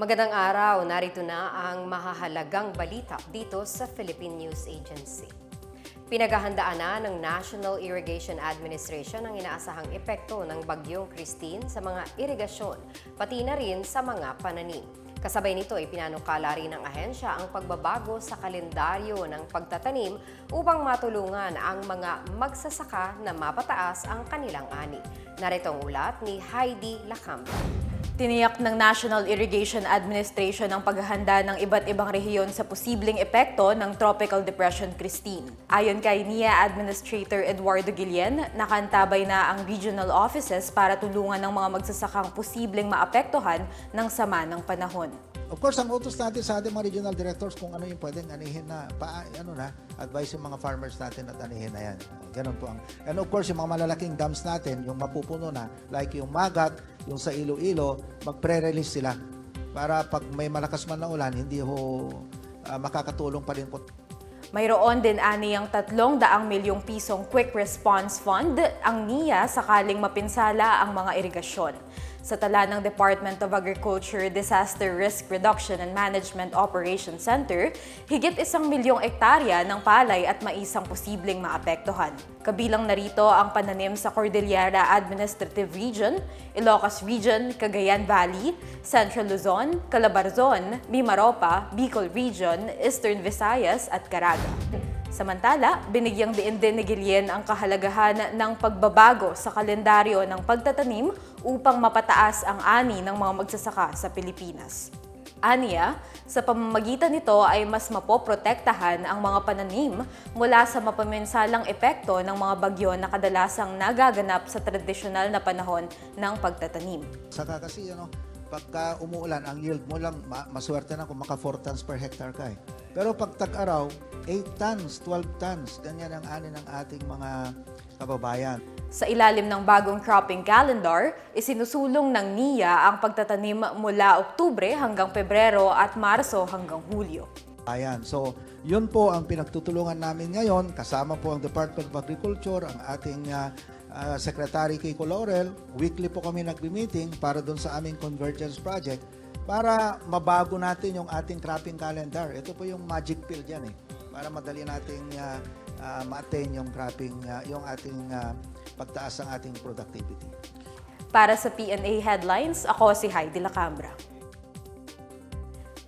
Magandang araw, narito na ang mahahalagang balita dito sa Philippine News Agency. Pinaghahandaan na ng National Irrigation Administration ang inaasahang epekto ng Bagyong Christine sa mga irigasyon, pati na rin sa mga pananim. Kasabay nito ay pinanukala rin ng ahensya ang pagbabago sa kalendaryo ng pagtatanim upang matulungan ang mga magsasaka na mapataas ang kanilang ani. Narito ang ulat ni Heidi Lacamba. Tiniyak ng National Irrigation Administration ang paghahanda ng iba't ibang rehiyon sa posibleng epekto ng Tropical Depression Christine. Ayon kay NIA Administrator Eduardo Guillen, nakantabay na ang regional offices para tulungan ng mga magsasakang posibleng maapektuhan ng sama ng panahon. Of course, ang utos natin sa ating mga regional directors kung ano yung pwedeng anihin na, pa, ano na, advise yung mga farmers natin at anihin na yan. Ganun po ang, and of course, yung mga malalaking dams natin, yung mapupuno na, like yung Magat, yung sa Iloilo, mag-pre-release sila para pag may malakas man na ulan, hindi ho ah, makakatulong pa rin po Mayroon din ani ang 300 milyong pisong Quick Response Fund ang NIA sakaling mapinsala ang mga irigasyon. Sa tala ng Department of Agriculture Disaster Risk Reduction and Management Operations Center, higit isang milyong ektarya ng palay at maisang posibleng maapektuhan. Kabilang narito ang pananim sa Cordillera Administrative Region, Ilocos Region, Cagayan Valley, Central Luzon, Calabarzon, Mimaropa, Bicol Region, Eastern Visayas at Caraga. Samantala, binigyang diin din ni Guillen ang kahalagahan ng pagbabago sa kalendaryo ng pagtatanim upang mapataas ang ani ng mga magsasaka sa Pilipinas. Aniya, sa pamamagitan nito ay mas mapoprotektahan ang mga pananim mula sa mapaminsalang epekto ng mga bagyo na kadalasang nagaganap sa tradisyonal na panahon ng pagtatanim. Saka kasi ano, pagka umuulan, ang yield mo lang, ma- maswerte na kung maka 4 tons per hectare ka eh. Pero pag tag-araw, 8 tons, 12 tons, ganyan ang ani ng ating mga kababayan. Sa ilalim ng bagong cropping calendar, isinusulong ng NIA ang pagtatanim mula Oktubre hanggang Pebrero at Marso hanggang Hulyo. Ayan. So, yun po ang pinagtutulungan namin ngayon. Kasama po ang Department of Agriculture, ang ating ah, ah, Secretary Kiko Laurel. Weekly po kami nagbi-meeting para doon sa aming Convergence Project para mabago natin yung ating cropping calendar. Ito po yung magic pill dyan eh. Para madali nating ah, ah, ma-attain yung cropping, ah, yung ating ah, pagtaas ng ating productivity. Para sa PNA Headlines, ako si Heidi Lacambra.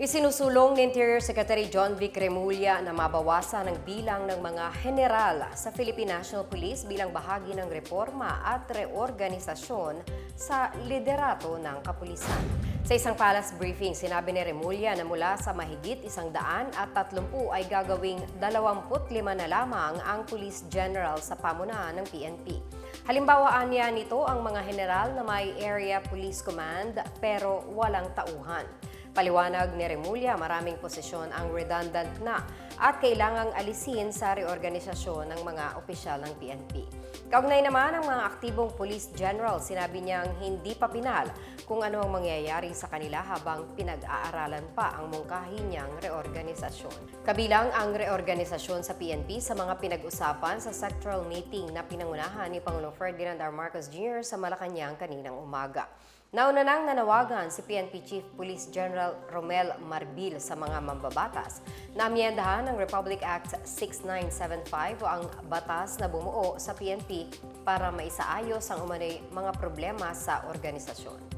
Isinusulong ni Interior Secretary John Vic Remulla na mabawasan ang bilang ng mga general sa Philippine National Police bilang bahagi ng reforma at reorganisasyon sa liderato ng kapulisan. Sa isang palace briefing, sinabi ni Remulla na mula sa mahigit isang daan at tatlumpu ay gagawing 25 na lamang ang Police General sa pamunahan ng PNP. Halimbawa niya nito ang mga general na may Area Police Command pero walang tauhan. Paliwanag ni Remulla, maraming posisyon ang redundant na at kailangang alisin sa reorganisasyon ng mga opisyal ng PNP. Kaugnay naman ang mga aktibong police general, sinabi niyang hindi pa pinal kung ano ang mangyayari sa kanila habang pinag-aaralan pa ang mungkahi niyang reorganisasyon. Kabilang ang reorganisasyon sa PNP sa mga pinag-usapan sa sectoral meeting na pinangunahan ni Pangulong Ferdinand R. Marcos Jr. sa Malacanang kaninang umaga. Nauna nang nanawagan si PNP Chief Police General Romel Marbil sa mga mambabatas na amyendahan ng Republic Act 6975 o ang batas na bumuo sa PNP para maisaayos ang umano'y mga problema sa organisasyon.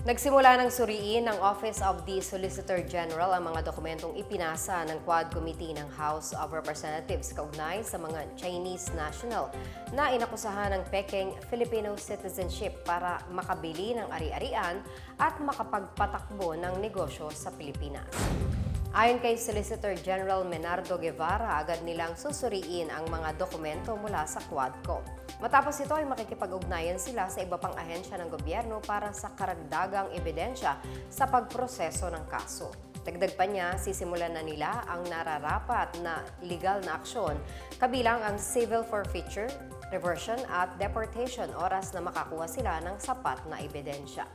Nagsimula ng suriin ng Office of the Solicitor General ang mga dokumentong ipinasa ng Quad Committee ng House of Representatives kaugnay sa mga Chinese national na inakusahan ng Peking Filipino citizenship para makabili ng ari-arian at makapagpatakbo ng negosyo sa Pilipinas. Ayon kay Solicitor General Menardo Guevara, agad nilang susuriin ang mga dokumento mula sa Quadcom. Matapos ito ay makikipag-ugnayan sila sa iba pang ahensya ng gobyerno para sa karagdagang ebidensya sa pagproseso ng kaso. Dagdag pa niya, sisimulan na nila ang nararapat na legal na aksyon, kabilang ang civil forfeiture, reversion at deportation oras na makakuha sila ng sapat na ebidensya.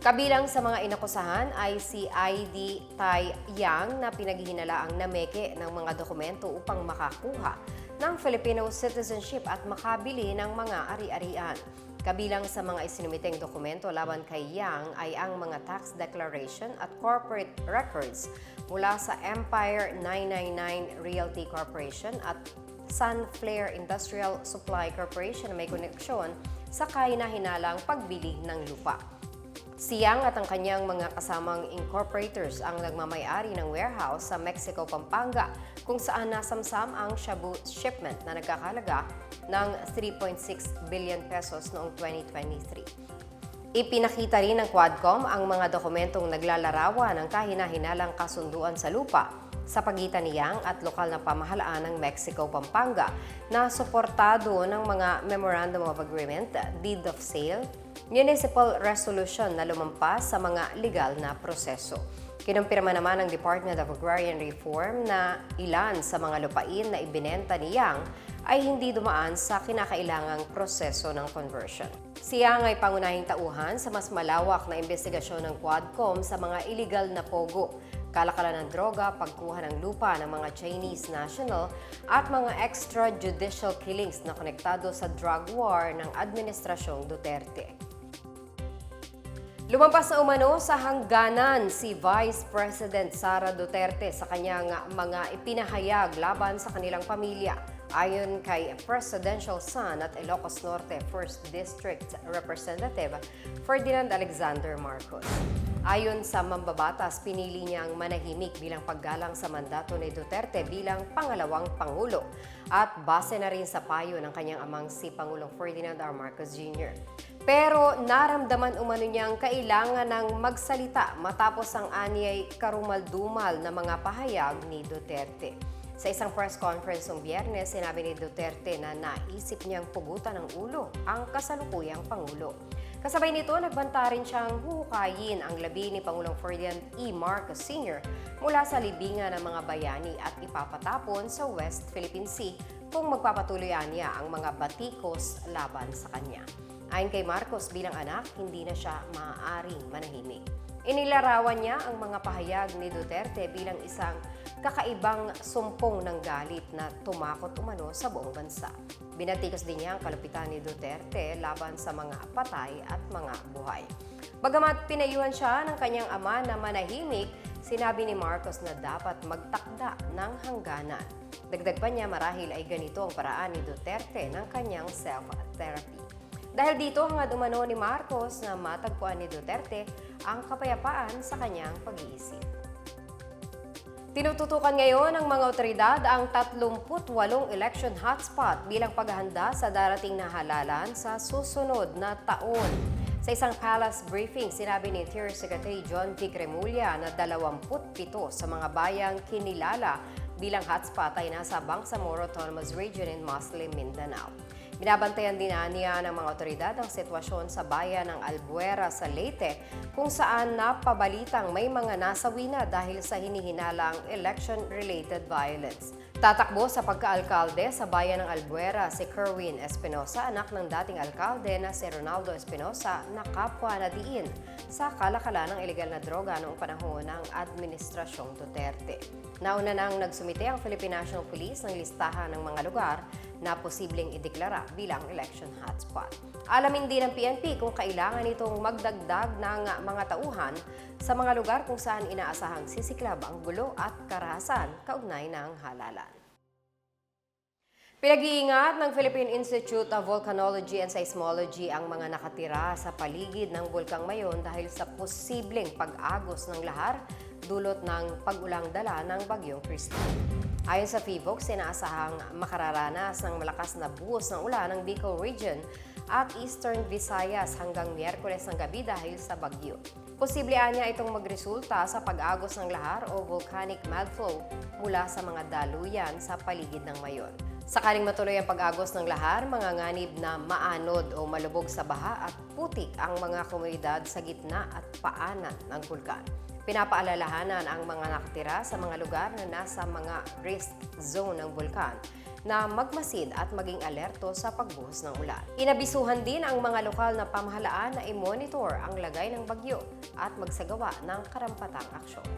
Kabilang sa mga inakusahan ay si ID Tai Yang na pinaghihinalaang nameke ng mga dokumento upang makakuha ng Filipino citizenship at makabili ng mga ari-arian. Kabilang sa mga isinumiteng dokumento laban kay Yang ay ang mga tax declaration at corporate records mula sa Empire 999 Realty Corporation at Sunflare Industrial Supply Corporation na may koneksyon sa kahinahinalang pagbili ng lupa. Siyang at ang kanyang mga kasamang incorporators ang nagmamayari ng warehouse sa Mexico, Pampanga kung saan nasamsam ang shabu shipment na nagkakalaga ng 3.6 billion pesos noong 2023. Ipinakita rin ng Quadcom ang mga dokumentong naglalarawan ng kahina-hinalang kasunduan sa lupa sa pagitan ni at lokal na pamahalaan ng Mexico, Pampanga na suportado ng mga Memorandum of Agreement, Deed of Sale, Municipal Resolution na lumampas sa mga legal na proseso. Kinumpirma naman ng Department of Agrarian Reform na ilan sa mga lupain na ibinenta ni Yang ay hindi dumaan sa kinakailangang proseso ng conversion. Si Yang ay pangunahing tauhan sa mas malawak na investigasyon ng Quadcom sa mga illegal na pogo, kalakalan ng droga, pagkuha ng lupa ng mga Chinese national at mga extrajudicial killings na konektado sa drug war ng Administrasyong Duterte. Lumampas na umano sa hangganan si Vice President Sara Duterte sa kanyang mga ipinahayag laban sa kanilang pamilya. Ayon kay Presidential Son at Ilocos Norte 1st District Representative Ferdinand Alexander Marcos. Ayon sa mambabatas, pinili niyang manahimik bilang paggalang sa mandato ni Duterte bilang pangalawang Pangulo at base na rin sa payo ng kanyang amang si Pangulong Ferdinand R. Marcos Jr. Pero naramdaman umano niyang kailangan ng magsalita matapos ang anyay karumal-dumal na mga pahayag ni Duterte. Sa isang press conference ng biyernes, sinabi ni Duterte na naisip niyang pugutan ng ulo ang kasalukuyang Pangulo. Kasabay nito, nagbanta rin siyang huhukayin ang labi ni Pangulong Ferdinand E. Marcos Sr. mula sa libingan ng mga bayani at ipapatapon sa West Philippine Sea kung magpapatuloyan niya ang mga batikos laban sa kanya. Ayon kay Marcos bilang anak, hindi na siya maaaring manahimik. Inilarawan niya ang mga pahayag ni Duterte bilang isang kakaibang sumpong ng galit na tumakot umano sa buong bansa. Binatikos din niya ang kalupitan ni Duterte laban sa mga patay at mga buhay. Bagamat pinayuhan siya ng kanyang ama na manahimik, sinabi ni Marcos na dapat magtakda ng hangganan. Dagdag pa niya marahil ay ganito ang paraan ni Duterte ng kanyang self-therapy. Dahil dito hangad umano ni Marcos na matagpuan ni Duterte ang kapayapaan sa kanyang pag-iisip. Tinututukan ngayon ng mga otoridad ang 38 election hotspot bilang paghahanda sa darating na halalan sa susunod na taon. Sa isang palace briefing, sinabi ni Interior Secretary John P. Cremulya na 27 sa mga bayang kinilala bilang hotspot ay nasa Bangsamoro Autonomous Region in Muslim Mindanao. Binabantayan din niya ng mga otoridad ang sitwasyon sa bayan ng Albuera sa Leyte kung saan napabalitang may mga nasawi na dahil sa hinihinalang election-related violence. Tatakbo sa pagkaalkalde sa bayan ng Albuera si Kerwin Espinosa, anak ng dating alkalde na si Ronaldo Espinosa na kapwa na diin sa kalakalan ng ilegal na droga noong panahon ng Administrasyong Duterte. Nauna nang nagsumite ang Philippine National Police ng listahan ng mga lugar na posibleng ideklara bilang election hotspot. Alamin din ng PNP kung kailangan itong magdagdag ng mga tauhan sa mga lugar kung saan inaasahang sisiklab ang gulo at karahasan kaugnay ng halalan. Pinag-iingat ng Philippine Institute of Volcanology and Seismology ang mga nakatira sa paligid ng Bulkang Mayon dahil sa posibleng pag-agos ng lahar dulot ng pag-ulang dala ng Bagyong Christine. Ayon sa PHIVOX, inaasahang makararanas ng malakas na buhos ng ulan ng Bicol Region at Eastern Visayas hanggang Miyerkules ng gabi dahil sa bagyo. Posible anya itong magresulta sa pag-agos ng lahar o volcanic mudflow mula sa mga daluyan sa paligid ng Mayon. Sakaling matuloy ang pag-agos ng lahar, mga nganib na maanod o malubog sa baha at putik ang mga komunidad sa gitna at paanan ng bulkan. Pinapaalalahanan ang mga nakatira sa mga lugar na nasa mga risk zone ng bulkan na magmasid at maging alerto sa pagbuhos ng ulan. Inabisuhan din ang mga lokal na pamahalaan na i-monitor ang lagay ng bagyo at magsagawa ng karampatang aksyon.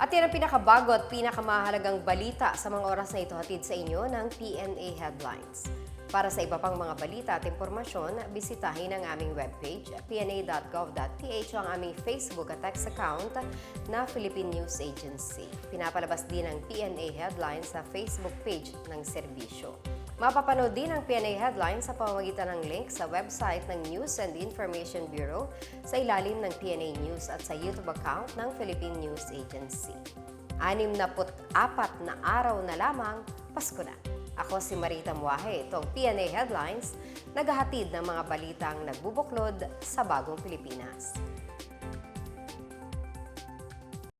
At yan ang pinakabago at pinakamahalagang balita sa mga oras na ito hatid sa inyo ng PNA Headlines. Para sa iba pang mga balita at impormasyon, bisitahin ang aming webpage pna.gov.ph ang aming Facebook at text account na Philippine News Agency. Pinapalabas din ang PNA Headlines sa Facebook page ng serbisyo. Mapapanood din ang PNA Headlines sa pamamagitan ng link sa website ng News and Information Bureau sa ilalim ng PNA News at sa YouTube account ng Philippine News Agency. Anim na apat na araw na lamang, Pasko na. Ako si Marita Muahe, itong PNA Headlines, naghahatid ng mga balitang nagbubuklod sa bagong Pilipinas.